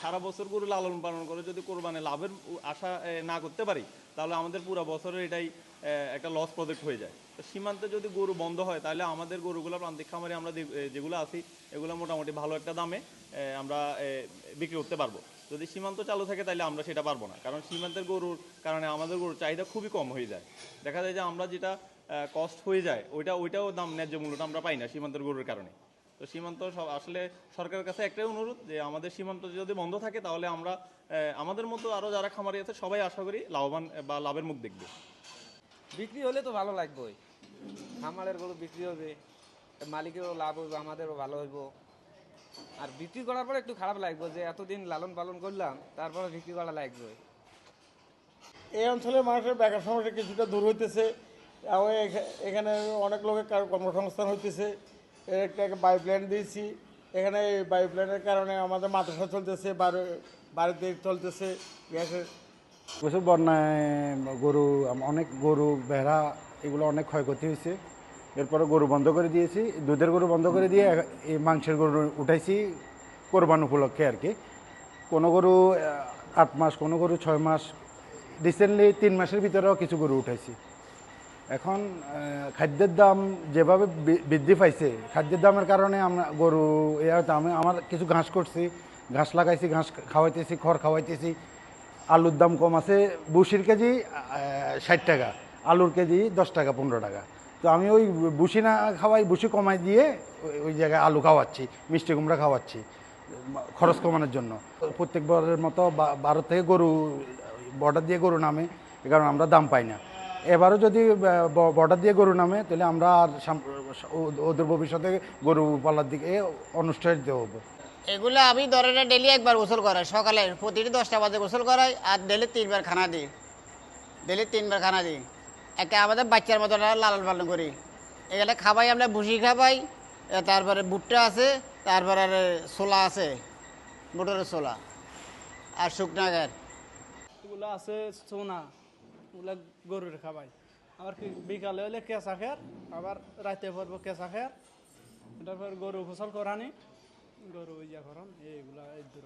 সারা বছর গরু লালন পালন করে যদি কোরবানি লাভের আশা না করতে পারি, তাহলে আমাদের পুরো বছরের এটাই একটা লস প্রজেক্ট হয়ে যায়। তো সীমান্তে যদি গরু বন্ধ হয়, তাহলে আমাদের গরুগুলো প্রান্তিক খামারে আমরা যেগুলো আছি, এগুলো মোটামুটি ভালো একটা দামে আমরা বিক্রি করতে পারব। যদি সীমান্ত চালু থাকে, তাহলে আমরা সেটা পারব না। কারণ সীমান্তের গরুর কারণে আমাদের গরুর চাহিদা খুবই কম হয়ে যায়। দেখা যায় যে আমরা যেটা কস্ট হয়ে যায়, ওইটা, ওইটাও দাম ন্যায্য মূল্যটা আমরা পাই না সীমান্তের গরুর কারণে। তো সীমান্ত সব আসলে সরকারের কাছে একটাই অনুরোধ যে আমাদের সীমান্ত যদি বন্ধ থাকে তাহলে আমরা আমাদের মতো আরও যারা খামারি আছে সবাই আশা করি লাভবান বা লাভের মুখ দেখবে। বিক্রি হলে তো ভালো লাগবে। খামারের গরু বিক্রি হবে মালিকেরও লাভ হইব আমাদেরও ভালো হইব। আর বিক্রি করার পরে একটু খারাপ লাগবে যে এতদিন লালন পালন করলাম তারপরে বিক্রি করা লাগবে। এই অঞ্চলের মানুষের বেকার সমস্যা কিছুটা দূর হইতেছে। এখানে অনেক লোকের কার- কর্মসংস্থান হইতেছে। একটা পাইপ লাইন দিয়েছি। এখানে এই পাইপ লাইনের কারণে আমাদের মাদ্রাসা চলতেছে বাড়ি- বাড়িতে চলতেছে গ্যাসের প্রচুর বন্যায়, গরু, অনেক গরু, ভেড়া, এগুলো অনেক ক্ষয়ক্ষতি হয়েছে। এরপরে গরু বন্ধ করে দিয়েছি। দুধের গরু বন্ধ করে দিয়ে এই মাংসের গরু উঠাইছি কোরবান উপলক্ষে আর কি। কোনো গরু আট মাস, কোনো গরু ছয় মাস রিসেন্টলি তিন মাসের ভিতরেও কিছু গরু উঠাইছি। এখন খাদ্যের দাম যেভাবে বৃদ্ধি পাইছে, খাদ্যের দামের কারণে আমরা গরু, এ হয়তো আমি, আমার কিছু ঘাস করছি, ঘাস লাগাইছি, ঘাস খাওয়াইতেছি, খড় খাওয়াইতেছি, আলুর দাম কম আছে বুসির কেজি ষাট টাকা, আলুর কেজি দশ টাকা, পনেরো টাকা। তো আমি ওই বুসি না খাওয়াই বুসি কমাই দিয়ে ওই- জায়গায় আলু খাওয়াচ্ছি, মিষ্টি কুমড়া খাওয়াচ্ছি, খরচ কমানোর জন্য। প্রত্যেকবারের মতো ভারত থেকে গরু, বর্ডার দিয়ে গরু নামে, এ কারণে আমরা দাম পাই না। এবারও যদি বর্ডার দিয়ে গরু নামে তাহলে আমরা আর সাম- ওদের ভবিষ্যতে গরু পালার দিকে অনুষ্ঠিত হব। এগুলো আমি ধরে ডেলি একবার গোসল করাই। সকালে প্রতিটি দশটা বাজে গোসল করাই আর ডেলি তিনবার খানা দিই। ডেলি তিনবার খানা দিই। একে আমাদের বাচ্চার মতো লালন পালন করি। এখানে খাবাই আমরা ভুসি খাবাই তারপরে ভুট্টা আছে তারপরে আর ছোলা আছে বুটের ছোলা আর শুকনা গায়ের এগুলো আছে সোনা। ওগুলো গরুর খাবাই। আবার কি বিকালে হলে কেঁচা খের, আবার রাতে পড়ব কেঁচা খের। তারপর গরু ফসল করানি। গরু ইয়া করান এইগুলা এই দূর